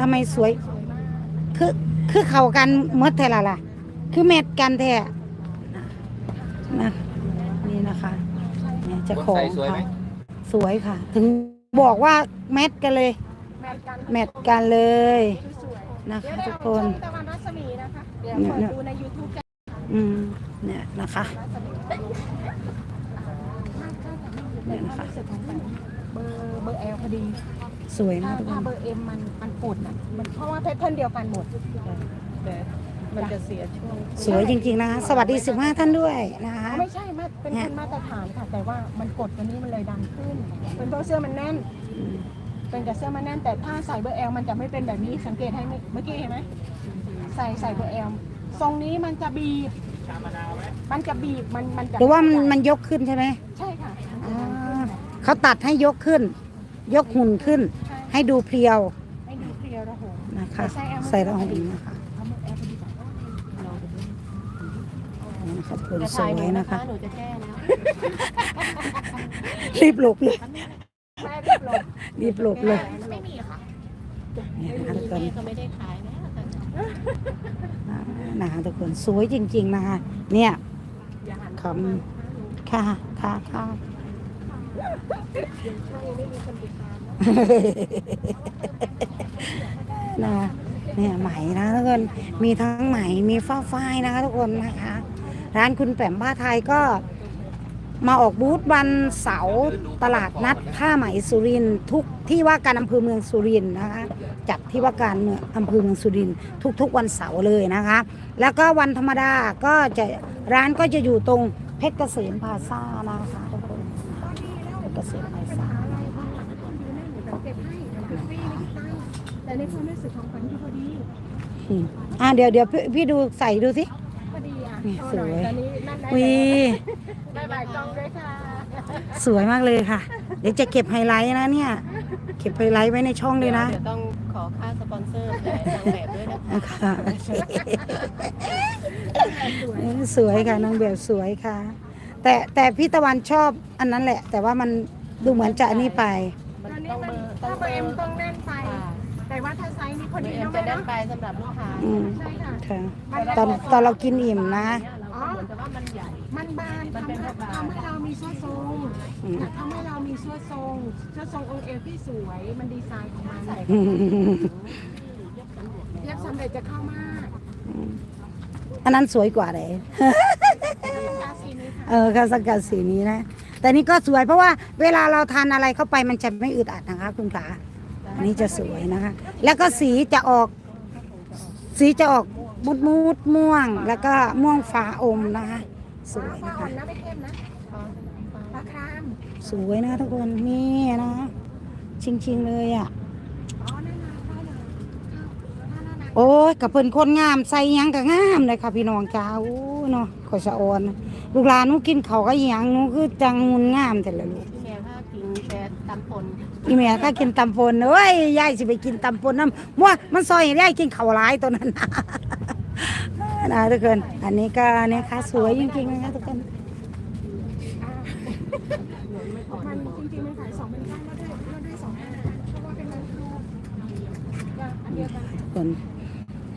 ทำไมสวย คือคือเข้ากันหมดแท้ละล่ะ คือแมทกันแท้นะนี่นะคะเนี่ยเจะของใส่สวยไหมค่ะสวยค่ะ ถึงบอกว่าแมทกันเลย แมทกันแมทกันเลยสวยนะเดี๋ยคะวทุเรากคช่อนงตะวันรัศมีนะคะเดี๋ยวเนี่ยเปิดเนี่ยดูใน YouTube กันอืมเนี่ยนะคะรัศมีเนี่ยนะคะ รู้สึกของแบบเบอร์เบอร์แอลพอดีสวยนะถ้าทุกคถ้านเบอร์เอ็มมันมันปดอะมันเพราะว่าแพทเทิร์นเดียวกันหมด แต่มันจะเสียช่วงสวยจริงๆนะคะสวัสดี 15 ท่านด้วยนะคะ ไม่ใช่มาเป็นคนมาตรฐานค่ะ แต่ว่ามันกดตัวนี้มันเลยดังขึ้น เป็นเพราะเสื้อมันแน่น เป็นแต่เสื้อมันแน่น แต่ถ้าใส่เบอร์แอลมันจะไม่เป็นแบบนี้สังเกตให้ไหมเมื่อกี้เห็นไหมใส่ใส่เบอร์แอลทรงนี้มันจะบีบมันจะบีบมันมันจะหรือว่ามันมันยกขึ้นใช่ไหมใช่ค่ะอ่า เขาตัดให้ยกขึ้น ยกหุ่นขึ้น ให้ดูเพรียวให้ดูเคลียร์ระหงนะคะ ใส่ใส่รองดีนะคะเอาเบอร์แอลพอดีกว่านี่นะคะคุณจะสถ่าวยยหนูนะนะคะคะหนูจะแก้แล้วรีบหลบเลยแม่เรียบร้อยรีบหลบเลยไม่มีค่ะเนี่ยนะคะทุกคนแม่ก็ไม่ได้ขายแล้วแต่อ่านะคะทุกคนสวยจริง ๆ นะคะเนี่ยคำค่ะค่ะค่ะ นะเนี่ยไหมนะทุกคนมีทั้งไหมมีฟ้าฝ้ายนะคะทุกคนนะคะ ร้านคุณแปมผ้าไทยก็มาออกบูธวันเสาร์ตลาดนัดผ้าไหมสุรินทร์ทุกที่ว่าการอำเภอเมืองสุรินทร์นะคะจัดที่ว่าการเมืองอำเภอเมืองสุรินทร์ทุก ๆ วันเสาร์เลยนะคะ แล้วก็วันธรรมดาก็จะร้านก็จะอยู่ตรงเพชรเกษมพาซ่านะคะทุกคน เกษมพลาซ่าเก็บให้ฟรีไม่คิดตังค์แต่ในความรู้สึกของฝันที่พอดีอืมอ่าเดี๋ยวเดี๋ยวพี่พี่ดูใส่ดูสิ พอดีอะนี่โชว์หน่อสวย ตอนนี้นั่นได้วีบายบายกล้องด้วยค่ะสวยมากเลยค่ะ เดี๋ยวจะเก็บไฮไลท์นะเนี่ย เก็บไฮไลท์ไว้ในช่องเลยนะ เดี๋ยวต้องขอค่าสปอนเซอร์แต่นางแบบด้วยนะคะนะคะโอเคสวยค่ะนางแบบสวยค่ะ แต่แต่พี่ตะวันชอบอันนั้นแหละ แต่ว่ามันดูเหมือนจะอันนี้ไป มันตอนนี้ต้องมันเบอร์ต้ถ้าองเบเบออร์เอ็มร์ต้องแน่นไป ค่ะ แต่ว่าถ้าไซส์นี้พอเบอดีร์เอ็มนะจะแม่แน่นเนาะไปสำหรับลูกค้าอืมใช่ค่ะ ค่ะมันตอนตอนเรากินอิ่มนะเราก็เหมือนกับว่ามันใหญ่ มันบานมันทำเป็ให้นแบบบานทำให้เรามีส่วนทรงอืม ทำให้เรามีส่วนทรงส่วนทรงองค์เอวที่สวย มันดีไซน์ของมันอืมเย็บสำเร็จจะเข้ามาก อันนั้นสวยกว่าเลยตาสีนี้ค่ะ เออค่ะสกัดสีนี้นะ แต่นี่ก็สวยเพราะว่าเวลาเราทานอะไรเข้าไปมันจะไม่อึดอัดนะคะ คุณขาอันนี้จะสวยนะคะ แล้วก็สีจะออก สีจะออกมุดมุดๆม่วง แล้วก็ม่วงฟ้าอมนะคะ สวยฟ้านะอ่อคะนนะไม่เข้มนะฟ้าครามสวยนะทุกคนนี่นะ จริงๆเลยอะ อ๋อนั่นนะฟ้าหนาข้าวหน้าหนา โอ้ยกับเพิ่นคนงามใส่หยังก็งามเลยค่ะพี่น้องจ้าอู้เนาะขอยสะออนลูกหลานหนูกินเขาวก็หยังหนูคือจังงุนงามแต่ละลูกพี่แมวถ้ากินแต่ตำปนอีแม่ก็กินตำปนเอ้ยยายสิไปกินตำปนน้ำมั่วมันซอยให้ยายกินข้าวหลายตัวนั้นนะนะทุกคนอันนี้ก็เนี่ยค่ะสวยจริงๆนะคะทุกคนมันจริงๆมันขายสองเป็นข้างแล้วได้แล้วได้สองอันเพราะว่าเป็นร้านครูอย่างอันเดียวกันทุกคน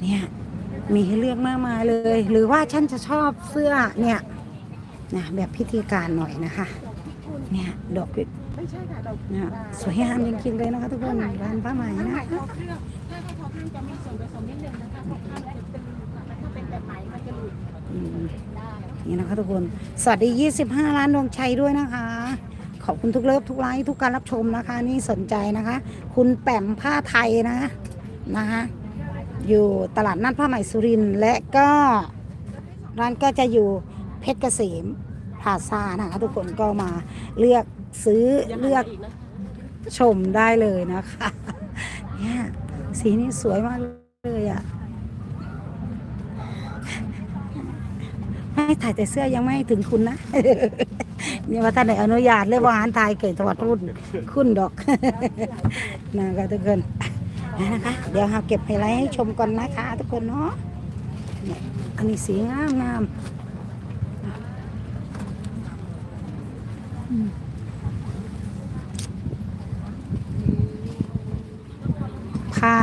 เนี่ยมีให้เลือกมากมายเลย หรือว่าฉันจะชอบเสื้อเนี่ยนะแบบพิธีการหน่อยนะคะ เนี่ยดอกกุไม่ใช่ค่ะเราเนี่ยสวยงามจริงๆเลยนะคะทุกคนร้านผ้าไหม่นะคะนี่นะคะทุกคน สวัสดี 25 ล้านดวงชัยด้วยนะคะ ขอบคุณทุกเลิฟทุกไลค์ทุกการรับชมนะคะ นี่สนใจนะคะ คุณแปมผ้าไทยนะนะคะ อยู่ตลาดนัดผ้าไหมสุรินและก็ร้านก็จะอยู่เพชรเกษมพาซานะคะทุกคนก็มาเลือกซื้อเลือกนะชมได้เลยนะคะเนี่ยสีนี้สวยมากเลยอะ่ะไม่ถ่ายแต่เสื้อยังไม่ถึงคุณนะนี่ว่าท่านไหนอนุญาตเลยว่าหารไทยเกิดถวัดรุ่นคุณดอกนะคะทุกคน นะคะ เดี๋ยวเราเก็บไฮไลท์ให้ชมก่อนนะคะ ทุกคนเนาะเนี่ยอันนี้สีงามงามอืมผ้า